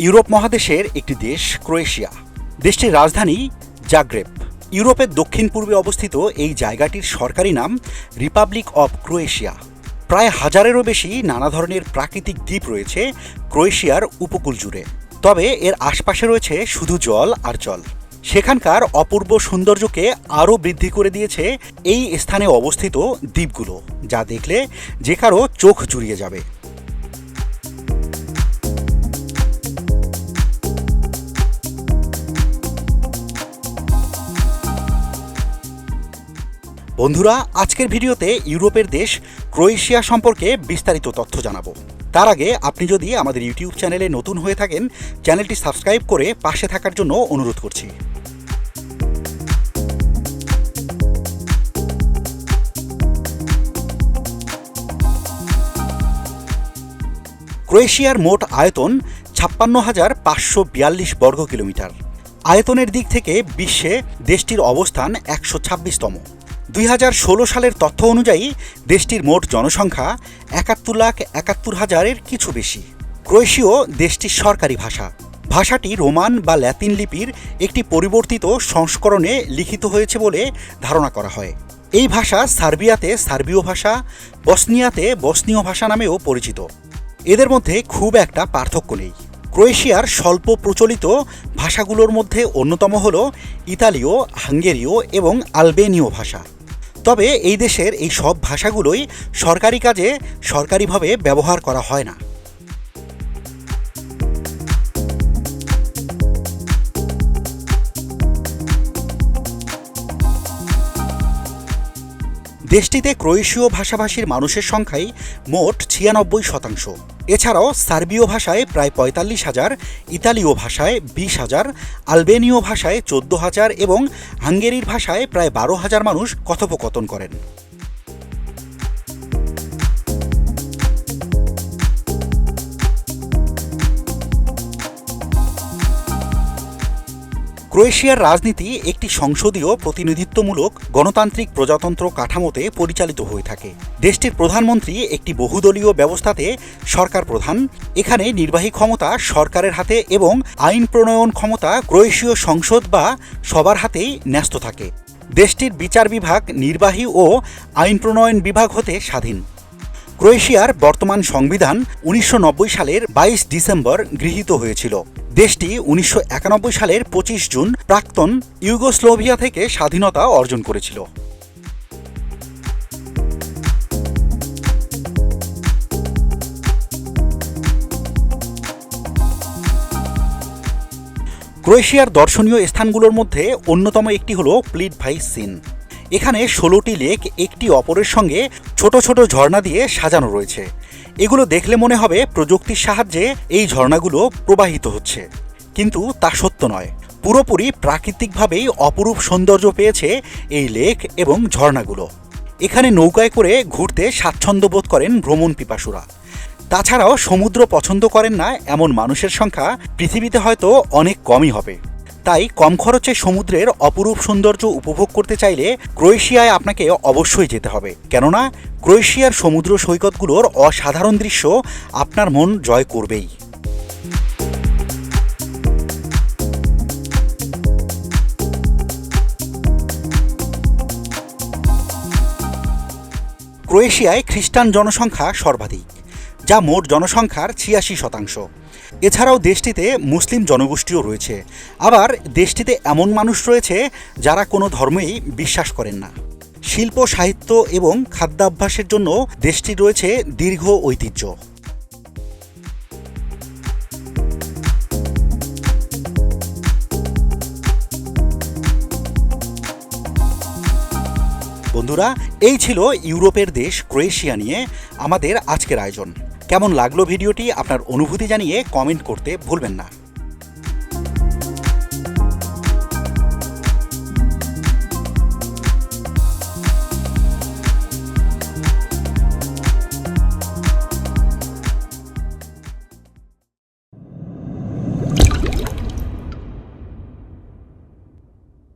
Europe মহাদেশের একটি দেশ, ক্রোয়েশিয়া। দেশটির রাজধানী জাগ্রেব। ইউরোপের দক্ষিণ পূর্বে অবস্থিত এই জায়গাটির সরকারি নাম রিপাবলিক অব ক্রোয়েশিয়া। প্রায় হাজারেরও বেশি নানা ধরনের প্রাকৃতিক দ্বীপ রয়েছে ক্রোয়েশিয়ার উপকূল জুড়ে। তবে এর আশপাশে রয়েছে শুধু জল আর জল। সেখানকার অপূর্ব সৌন্দর্যকে আরও বৃদ্ধি করে দিয়েছে এই স্থানে অবস্থিত দ্বীপগুলো, যা দেখলে যে কারও চোখ জুড়িয়ে যাবে। বন্ধুরা, আজকের ভিডিওতে ইউরোপের দেশ ক্রোয়েশিয়া সম্পর্কে বিস্তারিত তথ্য জানাব। তার আগে আপনি যদি আমাদের ইউটিউব চ্যানেলে নতুন হয়ে থাকেন, চ্যানেলটি সাবস্ক্রাইব করে পাশে থাকার জন্য অনুরোধ করছি। ক্রোয়েশিয়ার মোট আয়তন ছাপ্পান্ন হাজার পাঁচশো বিয়াল্লিশ বর্গ কিলোমিটার আয়তনের দিক থেকে বিশ্বে দেশটির অবস্থান একশো ছাব্বিশতম। দুই হাজার ষোলো সালের তথ্য অনুযায়ী দেশটির মোট জনসংখ্যা একাত্তর লাখ একাত্তর হাজারের কিছু বেশি। ক্রোয়েশীয় দেশটির সরকারি ভাষা। ভাষাটি রোমান বা ল্যাতিন লিপির একটি পরিবর্তিত সংস্করণে লিখিত হয়েছে বলে ধারণা করা হয়। এই ভাষা সার্বিয়াতে সার্বীয় ভাষা, বসনিয়াতে বসনীয় ভাষা নামেও পরিচিত। এদের মধ্যে খুব একটা পার্থক্য নেই। ক্রোয়েশিয়ার স্বল্প প্রচলিত ভাষাগুলোর মধ্যে অন্যতম হল ইতালীয়, হাঙ্গেরীয় এবং আলবেনীয় ভাষা। তবে এই দেশের এই সব ভাষাগুলোই সরকারি কাজে সরকারিভাবে ব্যবহার করা হয় না। দেশটিতে ক্রোয়েশীয় ভাষাভাষীর মানুষের সংখ্যাই মোট ছিয়ানব্বই শতাংশ। এছাড়াও সার্বীয় ভাষায় প্রায় পঁয়তাল্লিশ হাজার, ইতালীয় ভাষায় বিশ হাজার, আলবেনীয় ভাষায় চোদ্দ হাজার এবং হাঙ্গেরির ভাষায় প্রায় বারো হাজার মানুষ কথোপকথন করেন। ক্রোয়েশিয়ার রাজনীতি একটি সংসদীয়, প্রতিনিধিত্বমূলক, গণতান্ত্রিক প্রজাতন্ত্র কাঠামোতে পরিচালিত হয়ে থাকে। দেশটির প্রধানমন্ত্রী একটি বহুদলীয় ব্যবস্থাতে সরকার প্রধান। এখানে নির্বাহী ক্ষমতা সরকারের হাতে এবং আইন প্রণয়ন ক্ষমতা ক্রোয়েশীয় সংসদ বা সবার হাতেই ন্যস্ত থাকে। দেশটির বিচার বিভাগ নির্বাহী ও আইন প্রণয়ন বিভাগ হতে স্বাধীন। ক্রোয়েশিয়ার বর্তমান সংবিধান উনিশশো নব্বই সালের বাইশ ডিসেম্বর গৃহীত হয়েছিল। দেশটি উনিশশো একানব্বই সালের পঁচিশ জুন প্রাক্তন ইউগোস্লোভিয়া থেকে স্বাধীনতা অর্জন করেছিল। ক্রোয়েশিয়ার দর্শনীয় স্থানগুলোর মধ্যে অন্যতম একটি হল প্লিট ভাই সিন এখানে ষোলোটি লেক, একটি অপরের সঙ্গে ছোট ছোট ঝর্ণা দিয়ে সাজানো রয়েছে। এগুলো দেখলে মনে হবে প্রযুক্তির সাহায্যে এই ঝর্ণাগুলো প্রবাহিত হচ্ছে। কিন্তু তা সত্য নয়। পুরোপুরি প্রাকৃতিকভাবেই অপরূপ সৌন্দর্য পেয়েছে এই লেক এবং ঝর্ণাগুলো। এখানে নৌকায় করে ঘুরতে স্বাচ্ছন্দ্য বোধ করেন ভ্রমণ পিপাসুরা। তাছাড়াও সমুদ্র পছন্দ করেন না এমন মানুষের সংখ্যা পৃথিবীতে হয়তো অনেক কমই হবে। তাই কম খরচে সমুদ্রের অপরূপ সৌন্দর্য উপভোগ করতে চাইলে ক্রোয়েশিয়ায় আপনাকে অবশ্যই যেতে হবে। কেননা, ক্রোয়েশিয়ার সমুদ্র সৈকতগুলোর অসাধারণ দৃশ্য আপনার মন জয় করবেই। ক্রোয়েশিয়ায় খ্রিস্টান জনসংখ্যা সর্বাধিক, যা মোট জনসংখ্যার ছিয়াশি শতাংশ। এছাড়াও দেশটিতে মুসলিম জনগোষ্ঠীও রয়েছে। আবার দেশটিতে এমন মানুষ রয়েছে যারা কোনো ধর্মেই বিশ্বাস করেন না। শিল্প, সাহিত্য এবং খাদ্যাভ্যাসের জন্য দেশটি রয়েছে দীর্ঘ ঐতিহ্য। বন্ধুরা, এই ছিল ইউরোপের দেশ ক্রোয়েশিয়া নিয়ে আমাদের আজকের আয়োজন। কেমন লাগল ভিডিওটি আপনার অনুভূতি জানিয়ে কমেন্ট করতে ভুলবেন না।